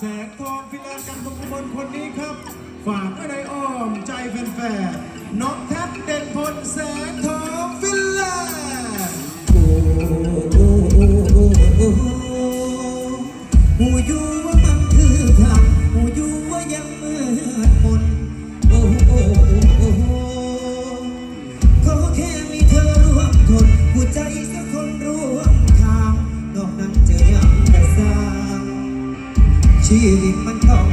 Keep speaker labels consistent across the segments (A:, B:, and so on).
A: แสงทองฟินแลนกันตรงบนคนนี้ครับ ฝากไว้ในอ้อมใจแฟนๆน้องแท็บเด่นพลแสงทองฟินแลน
B: โอ้โอ้โอ้โอ้โอ้หูอยู่ว่ามันคือ ชีวิตมันท้อ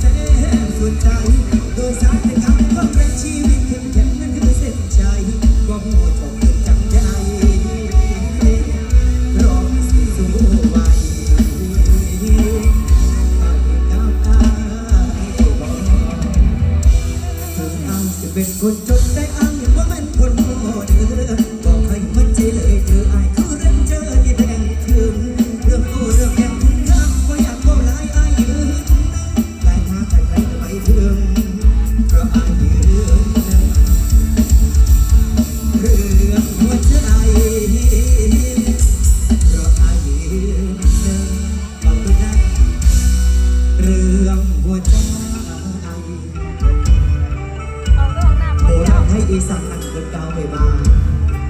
B: แสนสุดใจ โดยสารในคำว่ามเป็นชีวิตเข้มแข็งนั่นคือเส้นใจว่าหัวจบจังใจรอสิสู้ไว้ก้าวตายบอกถึงอ้างจะเป็นคนจนได้อ้าง รื่องหัวใจเอาก็ห้องน้ำโบราณให้อีสานอันเกิดกาวไม่มา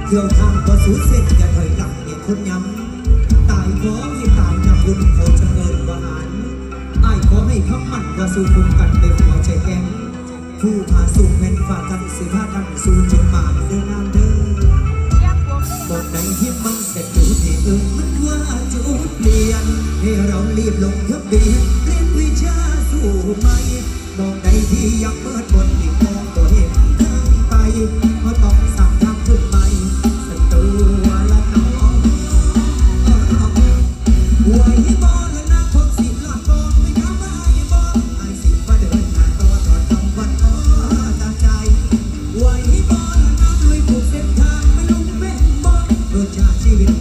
B: เที่ยวทางก็สูญเส้นอย่าถอยหลังอย่าคนย้ำตายขอให้ตายนับบุญเขาจะเงินว่าหารอ้ายขอให้คำมั่นว่าสู้คุมกันเป็นหัวใจแกงผู้พาสู่แผ่นฟ้ากันสิพากันสู่จุดหมายเดินนานเดินบอกในที่มันเสร็จดูที่เออมันว่าจุดเปลี่ยนให้เรารีบลงทะเบียน อยู่มองในที่ยังเปิดบนที่มองตัว
C: เห็น
B: ทางไปก็ต้องสั่งำขึ้นไปสตวละน้องหวยบอลและนักพบสิหลอดบอลไม่กล้าไปบอลไอสิว่าเดินหาตัวตองวันอ้อตาใจหวยบอลและนั
C: กลุ
B: ยผูกเส้นทางไม่ลุกเว้นบอลรสชาชีวิต